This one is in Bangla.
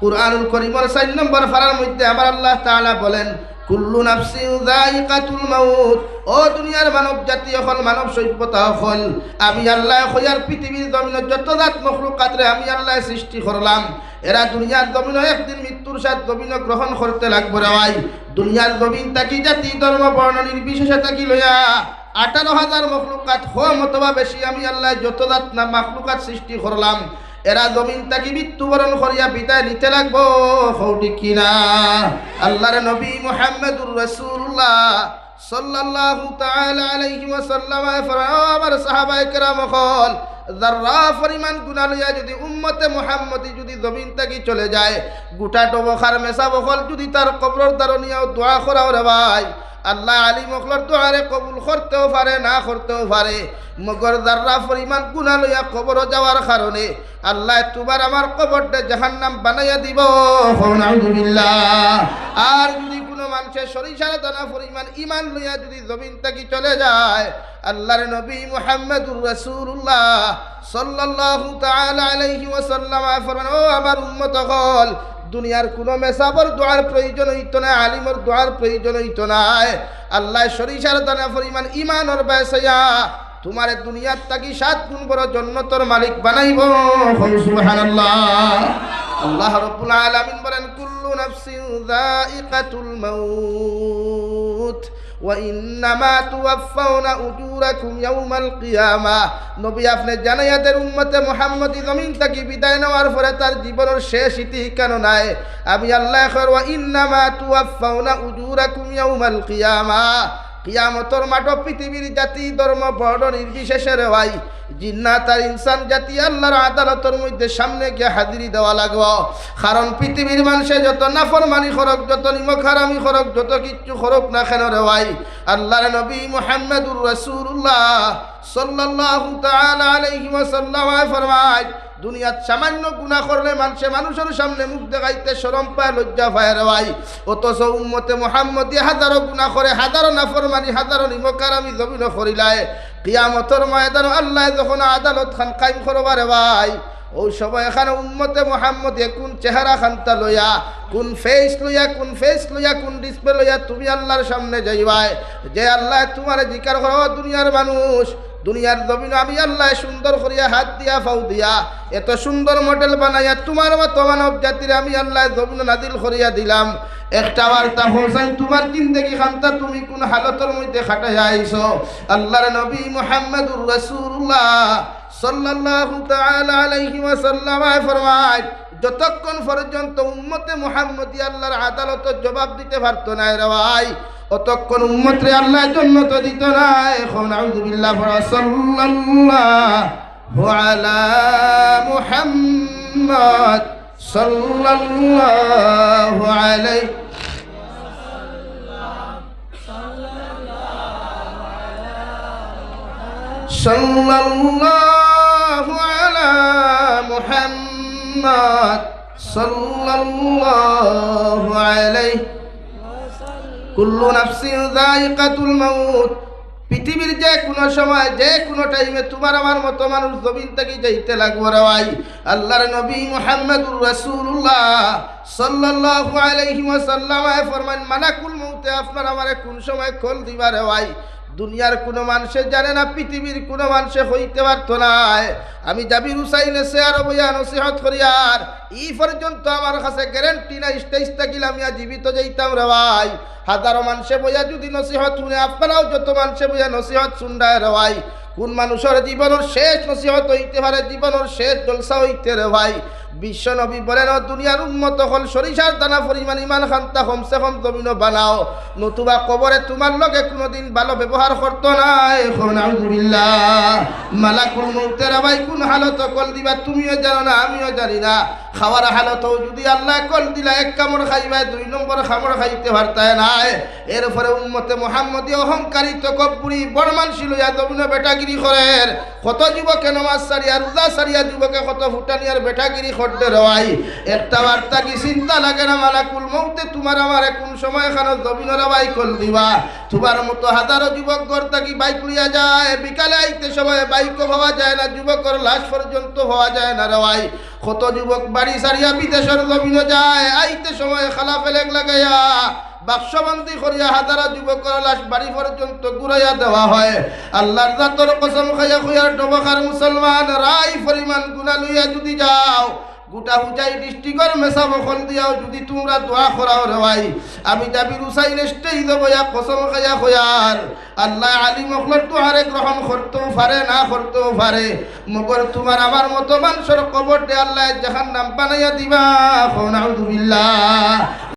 কুরআনুল করিমের 4 নম্বর ফারার মধ্যে আমার আল্লাহ তাআলা বলেন, কুল্লু নাফসিন যায়িকাতুল মাউত। ও দুনিয়ার মানব জাতি হল মানব সভ্যতা হল আমি আল্লাহ খয়ার পৃথিবীর জমিনে যত জাত মখলুকাতরে আমি আল্লাহ সৃষ্টি করলাম। এরা দুনিয়ার জমিনে একদিন মৃত্যুর সাথে জমিন গ্রহণ করতে লাগবে রে ভাই। দুনিয়ার জমিন তাকি জাতি, ধর্ম, বর্ণ, নির্বিশেষে তাকি লইয়া আঠারো হাজার মখলুকাত হম অথবা বেশি আমি আল্লাহ যত জাত না মখলুকাত সৃষ্টি করলাম। এরা জমিন তাকি মৃত্যুবরণ করিয়া বিদায় নিতে লাগবো হৌটি কিনা? আল্লাহর নবী মুহাম্মদুর রাসূলুল্লাহ সাল্লাল্লাহু তাআলা আলাইহি ওয়াসাল্লাম আমার সাহাবায়ে কেরাম হল যারা পরিমাণ গুণা লইয়া যদি উম্মতে মুহাম্মদি যদি জমিন থাকি চলে যায়, গোটা টবখার মেসা বখল যদি তার কবর দারণিয়াও দোয়া করাও রে ভাই। আল্লাহ আলী মখলর দোয়ারে কবুল করতেও পারে, না করতেও পারে মগর দাররা পরিমাণ গুণা লইয়া কবর যাওয়ার কারণে আল্লাহ তোমার আমার কবরটা জাহান্নাম বানাইয়া দিব। আর যদি কোনো মানুষের সরিষার দানা পরিমাণ ইমান লইয়া যদি জমিন থাকি চলে যায়, আল্লাহর নবী মুহাম্মদুর রাসূলুল্লাহ সাল্লাল্লাহু তাআলা আলাইহি ওয়াসাল্লাম ফরমান ও আমার উম্মত হল দুনিয়ার কোনো মেসাবর দোয়ার প্রয়োজন হইত না, আলিমর দোয়ার প্রয়োজন হইত না। আল্লাহ সরিষার দানা পরিমাণ ইমানর বেসাইয়া তোমার দুনিয়ার তাকি সাত গুণ বড় জন্নতর মালিক বানাইব। আল্লাহ রাব্বুল আলামিন বলেন, কুল্লু নাফসিন যায়িকাতুল মাউত। وإنما توفون أجوركم يوم القيامة নবী আপনি জানাইয়াদের উম্মতে মুহাম্মদি জমিন থেকে বিদায় নেওয়ার পরে তার জীবনের শেষ ইতি কেন নাই আমি আল্লাহ খর ওয়া ইন্নামা তুওয়াফাউনা উজুরাকুম ইয়াউমাল কিয়ামা কিয়ামতর মাঠ পৃথিবীর জাতি, ধর্ম, বর্ণ নির্বিশেষে ভাই। জিন্নাত আর ইনসান জাতি, আল্লাহর আদালতের মধ্যে সামনে গিয়ে হাজিরি দেওয়া লাগব। কারণ পৃথিবীর মানুষে যত নাফরমানি খরক যত নিমক হারামি খরক যত কিচ্ছু খরক না কেন রে ভাই? আল্লাহর নবী মুহাম্মদুর রাসূলুল্লাহ সাল্লাল্লাহু তাআলা আলাইহি ওয়াসাল্লাম ফরমায় দুনিয়াত সামান্য গুণা করলে মানুষে মানুষের সামনে মুখ দেখাইতে শরম পায়, লজ্জা পায় রে ভাই অথচ উম্মতে মোহাম্মদী হাজারো গুণা করে, হাজারো নাফরমানি, হাজারো নিমকার আমি জমিন করিলায়। কিয়ামতর ময়দান আল্লাহ যখন আদালত খান কায়েম করবারে ভাই ও সময় এখানে উম্মতে মোহাম্মদ কোন চেহারা খান্তা লইয়া, কোন ফেস লইয়া, কোন ফেস লইয়া, কোন ডিসপ্লে লইয়া তুমি আল্লাহর সামনে যাইবাই। যে আল্লাহ তোমার জিকার করো দুনিয়ার মানুষ দুনিয়ার জমিন আমি আল্লাহ সুন্দর করিয়া হাত দিয়া, ফাউ দিয়া, এত সুন্দর মডেল বানাইয়া তোমার মতো মানব জাতির আমি আল্লাহ জমিন নাদিল করিয়া দিলাম। একটা বার্তা হোসেন তোমার জিন্দগি খান্তা তুমি কোন হালতের মধ্যে খাটাইয়া আইছো? আল্লাহর নবী মুহাম্মদুর রাসূলুল্লাহ সাল্লাল্লাহু তাআলা আলাইহি ওয়াসাল্লাম ফরমায়, যতক্ষণ পর্যন্ত উম্মতে মুহাম্মদী আল্লাহর আদালত জবাব দিতে পারতো না রে ভাই অতক্ষণ উম্মতরে আল্লাহ জন্য তো দিত না, এখন আউযুবিল্লাহ সাল্লাল্লাহু আলা মুহাম্মদ সাল্লাল্লাহু আলাইহি সাল্লাল্লাহু আলা মুহাম্মদ সাল্লাল্লাহু আলাইহি কুল্লু নাফসিন যায়িকাতুল মাউত। পৃথিবীর যে কোনো সময় যে কোনো টাইমে তোমার আমার মতো মানুষ জমিন থেকে যাইতে লাগবো রে ভাই। আল্লাহর নবী মুহাম্মদুর রাসূলুল্লাহ সাল্লাল্লাহু আলাইহি ওয়াসাল্লাম ফরমান, মালাকুল মউতে, আপনার আমারে কোন সময় খোল দিবা রে ভাই। দুনিয়ার কোনো মানুষে জানে না, পৃথিবীর কোনো মানুষে হইতে পারতো না। আমি জাবির হুসাইনে সে আর বইয়া নসিহত করি, আর ই পর্যন্ত আমার কাছে গ্যারেন্টি না স্টেজ থাকিলাম ইয়া জীবিত যাইতাম রে ভাই। হাজারো মানুষে বইয়া যদি নসিহত শুনে, আপনারাও যত মানুষে বইয়া নসিহত শুনডায় রে ভাই। কোন মানুষের জীবনের শেষ নসিহত হইতে পারে, জীবনের শেষ জলসা হইতে রে ভাই। বিশ্ব নবী বলেন, "ও দুনিয়ার উন্মত হল সরিষার দানা, পরিমাণ ইমান খান্তা, হমসে কম জমিন বানাও। নতুবা কবরে তোমার লগে কোনোদিন ভালো ব্যবহার করতো না। এখন আলহামদুলিল্লাহ, মালাকুল মৌতের কোন হালত কল দিবা, তুমিও জানো না, আমিও জানি না। খাওয়ার হালতও যদি আল্লাহ কল দিলা, এক কামড় খাইবা দুই নম্বর খামড় খাইতে পারতায় নাই এরপরে উম্মতে মোহাম্মদী অহংকারী তকব্বুরি বড় মানসি লইয়া জমিন বেটাগিরি করেন কত যুবকে নমাজ সারিয়া, রোজা সারিয়া যুবকে কত ফুটানিয়ার বেটাগিরি করতে রওয়াই একটা বার্তা কি চিন্তা লাগে না মালাকুল মৌতে তোমার আমার কোন সময় খানো জমিনের বাই কল দিবা? তোমার মতো হাজারো যুবক ঘর থাকি বাইক লইয়া যায়? বিকালে আইতে সবাই বাইকও হওয়া যায় না, যুবকর লাশ পর্যন্ত হওয়া যায় না রওয়াই কত যুবক বাড়ি সারিয়া বিদেশের জমিনে যায়, আইতে সময় খালা ফেলেক লাগাইয়া বাক্সবন্দি করিয়া হাজারা যুবকের লাশ বাড়ি পর্যন্ত ঘুরাইয়া দেওয়া হয়। আল্লাহর জাতর কসম খাইয়া খুইয়ার ডবখার মুসলমান রাই পরিমাণ গুণা লইয়া যদি যাও গোটা হুজাই ডিস্ট্রিক্টর মেসা বখন দিয়াও যদি তোমরা দোয়া করাও ভাই। আমি যাবি রুসাই স্টেই দেবো ইয়া কসম খাইয়া খোয়ার আল্লাহ আলী মখলর তোহারে গ্রহণ করতেও পারে না করতেও পারে মগর তোমার আমার মতো মানুষের কবর দে আল্লাহ জাহান নাম বানাইয়া দিবা। নাউদুবিল্লাহ